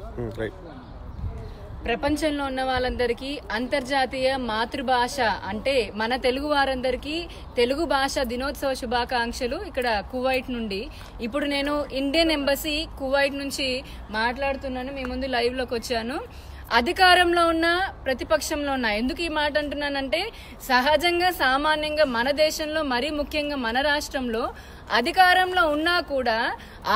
Mm, ప్రపంచంలో ఉన్న వాళ్ళందరికీ అంతర్జాతీయ మాతృభాష అంటే మన తెలుగు వారందరికీ తెలుగు భాష దినోత్సవ శుభాకాంక్షలు ఇక్కడ కువైట్ నుండి. ఇప్పుడు నేను ఇండియన్ ఎంబసీ కువైట్ నుంచి మాట్లాడుతున్నాను. మీ ముందు లైవ్లోకి వచ్చాను. అధికారంలో ఉన్న ప్రతిపక్షంలో ఉన్న ఎందుకు ఈ మాట అంటున్నానంటే సహజంగా సామాన్యంగా మన దేశంలో మరీ ముఖ్యంగా మన రాష్ట్రంలో అధికారంలో ఉన్నా కూడా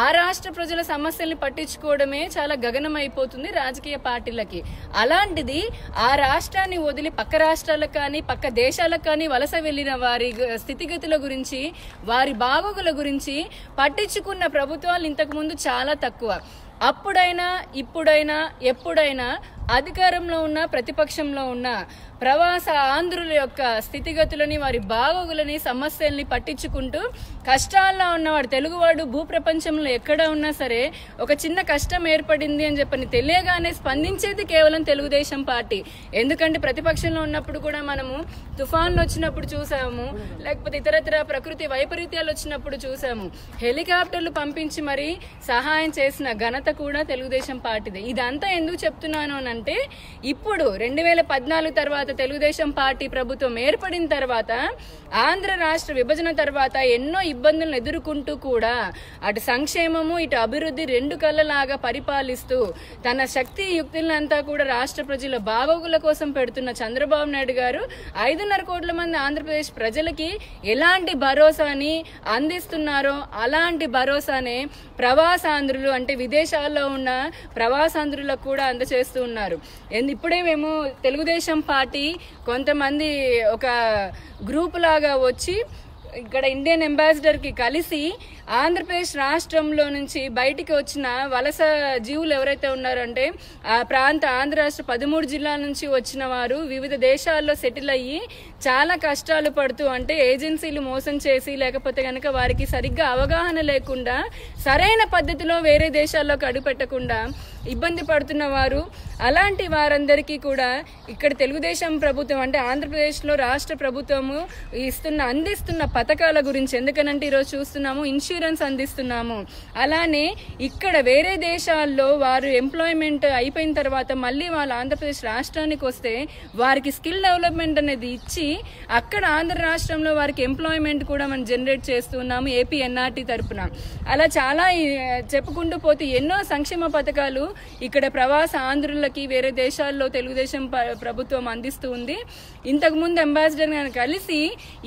ఆ రాష్ట్ర ప్రజల సమస్యల్ని పట్టించుకోవడమే చాలా గగనమైపోతుంది రాజకీయ పార్టీలకి. అలాంటిది ఆ రాష్ట్రాన్ని వదిలి పక్క రాష్ట్రాలకు కానీ పక్క దేశాలకు కానీ వలస వెళ్ళిన వారి స్థితిగతుల గురించి వారి బాగోగుల గురించి పట్టించుకున్న ప్రభుత్వాలు ఇంతకుముందు చాలా తక్కువ. అప్పుడైనా ఇప్పుడైనా ఎప్పుడైనా అధికారంలో ఉన్న ప్రతిపక్షంలో ఉన్న ప్రవాస ఆంధ్రుల యొక్క స్థితిగతులని వారి బాగోగులని సమస్యల్ని పట్టించుకుంటూ కష్టాల్లో ఉన్నవాడు తెలుగువాడు భూప్రపంచంలో ఎక్కడ ఉన్నా సరే ఒక చిన్న కష్టం ఏర్పడింది అని చెప్పని తెలియగానే స్పందించేది కేవలం తెలుగుదేశం పార్టీ. ఎందుకంటే ప్రతిపక్షంలో ఉన్నప్పుడు కూడా మనము తుఫాన్లు వచ్చినప్పుడు చూసాము లేకపోతే ఇతరత్ర ప్రకృతి వైపరీత్యాలు వచ్చినప్పుడు చూసాము. హెలికాప్టర్లు పంపించి మరి సహాయం చేసిన ఘనత కూడా తెలుగుదేశం పార్టీదే. ఇదంతా ఎందుకు చెప్తున్నాను అని అంటే ఇప్పుడు రెండు వేల పద్నాలుగు తర్వాత తెలుగుదేశం పార్టీ ప్రభుత్వం ఏర్పడిన తర్వాత ఆంధ్ర రాష్ట్ర విభజన తర్వాత ఎన్నో ఇబ్బందులను ఎదుర్కొంటూ కూడా అటు సంక్షేమము ఇటు అభివృద్ధి రెండు కళ్ళలాగా పరిపాలిస్తూ తన శక్తి యుక్తులంతా కూడా రాష్ట్ర ప్రజల బాగోగుల కోసం పెడుతున్న చంద్రబాబు నాయుడు గారు ఐదున్నర కోట్ల మంది ఆంధ్రప్రదేశ్ ప్రజలకి ఎలాంటి భరోసాని అందిస్తున్నారో అలాంటి భరోసానే ప్రవాసాంధ్రులు అంటే విదేశాల్లో ఉన్న ప్రవాసాంధ్రులకు కూడా అందచేస్తూ ఉన్నారు. ఉన్నారు ఇప్పుడే మేము తెలుగుదేశం పార్టీ కొంతమంది ఒక గ్రూప్ లాగా వచ్చి ఇక్కడ ఇండియన్ అంబాసిడర్కి కలిసి ఆంధ్రప్రదేశ్ రాష్ట్రంలో నుంచి బయటికి వచ్చిన వలస జీవులు ఎవరైతే ఉన్నారంటే ఆ ప్రాంత ఆంధ్ర రాష్ట్ర పదమూడు జిల్లాల నుంచి వచ్చిన వారు వివిధ దేశాల్లో సెటిల్ అయ్యి చాలా కష్టాలు పడుతూ అంటే ఏజెన్సీలు మోసం చేసి లేకపోతే కనుక వారికి సరిగ్గా అవగాహన లేకుండా సరైన పద్ధతిలో వేరే దేశాల్లోకి అడుగుపెట్టకుండా ఇబ్బంది పడుతున్న వారు అలాంటి వారందరికీ కూడా ఇక్కడ తెలుగుదేశం ప్రభుత్వం అంటే ఆంధ్రప్రదేశ్లో రాష్ట్ర ప్రభుత్వము ఇస్తున్న అందిస్తున్న పథకాల గురించి ఎందుకనంటే ఈరోజు చూస్తున్నాము ఇన్సూరెన్స్ అందిస్తున్నాము. అలానే ఇక్కడ వేరే దేశాల్లో వారు ఎంప్లాయ్మెంట్ అయిపోయిన తర్వాత మళ్ళీ వాళ్ళు ఆంధ్రప్రదేశ్ రాష్ట్రానికి వస్తే వారికి స్కిల్ డెవలప్మెంట్ అనేది ఇచ్చి అక్కడ ఆంధ్ర రాష్ట్రంలో వారికి ఎంప్లాయ్మెంట్ కూడా మనం జనరేట్ చేస్తున్నాము ఏపీ ఎన్ఆర్టీ తరపున. అలా చాలా చెప్పుకుంటూ పోతే ఎన్నో సంక్షేమ పథకాలు ఇక్కడ ప్రవాస ఆంధ్రులకి వేరే దేశాల్లో తెలుగుదేశం ప్రభుత్వం అందిస్తూ ఉంది. ఇంతకు ముందు అంబాసిడర్ కలిసి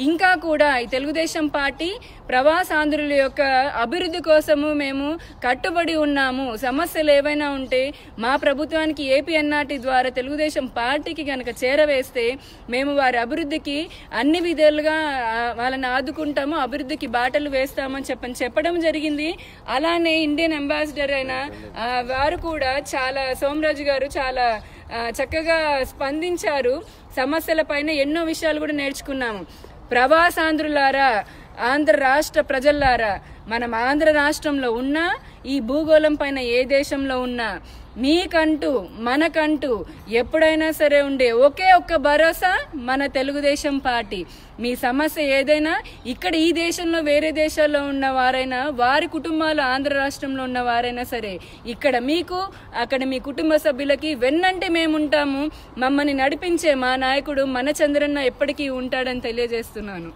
ఇంకా కూడా ఈ తెలుగుదేశం పార్టీ ప్రవాసాంధ్రుల యొక్క అభివృద్ధి కోసము మేము కట్టుబడి ఉన్నాము. సమస్యలు ఏవైనా ఉంటే మా ప్రభుత్వానికి ఏపీఎన్ఆర్టీ ద్వారా తెలుగుదేశం పార్టీకి కనుక చేరవేస్తే మేము వారి అభివృద్ధికి అన్ని విధాలుగా వాళ్ళని ఆదుకుంటాము అభివృద్ధికి బాటలు వేస్తామని చెప్పని చెప్పడం జరిగింది. అలానే ఇండియన్ అంబాసిడర్ అయిన వారు కూడా చాలా సోమరాజు గారు చాలా చక్కగా స్పందించారు. సమస్యలపైన ఎన్నో విషయాలు కూడా నేర్చుకున్నాము. ప్రవాసాంధ్రులారా ఆంధ్ర రాష్ట్ర ప్రజల్లారా మనం ఆంధ్ర రాష్ట్రంలో ఉన్నా ఈ భూగోళం పైన ఏ దేశంలో ఉన్నా మీకంటూ మనకంటూ ఎప్పుడైనా సరే ఉండే ఒకే ఒక్క భరోసా మన తెలుగుదేశం పార్టీ. మీ సమస్య ఏదైనా ఇక్కడ ఈ దేశంలో వేరే దేశాల్లో ఉన్న వారైనా వారి కుటుంబాలు ఆంధ్ర రాష్ట్రంలో ఉన్న వారైనా సరే ఇక్కడ మీకు అక్కడ మీ కుటుంబ సభ్యులకి వెన్నంటే మేము ఉంటాము మమ్మల్ని నడిపించే మా నాయకుడు మన చంద్రన్న ఎప్పటికీ ఉంటాడని తెలియజేస్తున్నాను.